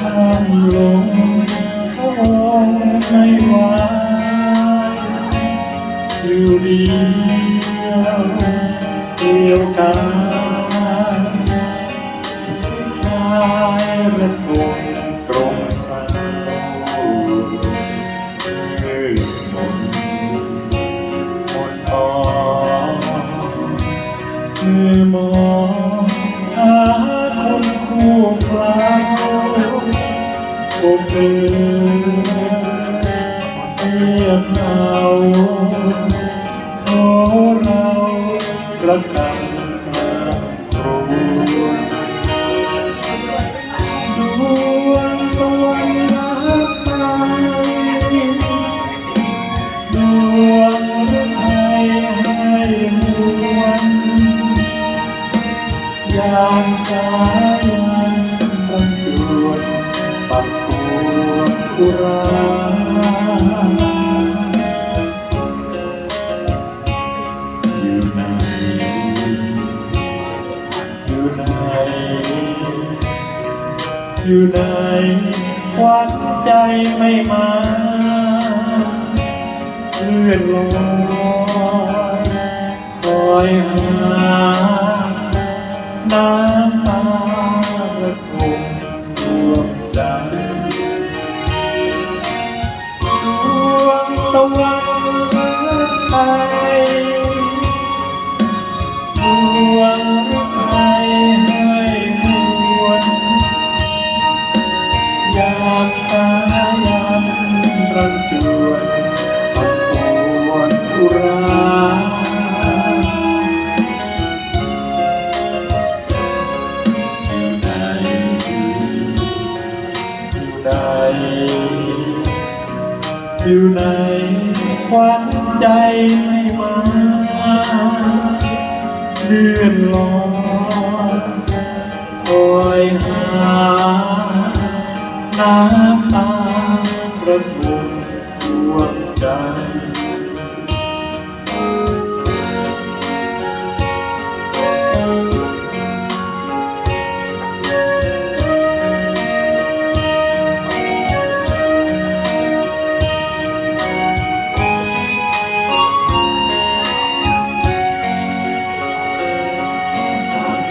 ข้ามลงเมองไม่วางอยู่เดียวเดียวกันทายระทงตรงสาวคืนมนหมดตอนเมื่อมองหาคนคู่คลา คงเดินเงียบเหงาโทเรารักกันข้างครัวดวงตะวันลับไปดวงฤทัยให้หวนยามสายั อยู่ไหนวันใจไม่มาเลื่อนลอยคอยหาน้ำตาระทมรวมใจดวงตะวัน อยู่ในควันใจไม่มาเลื่อนลอยคอยหาน้ำตาประทุมทวงใจ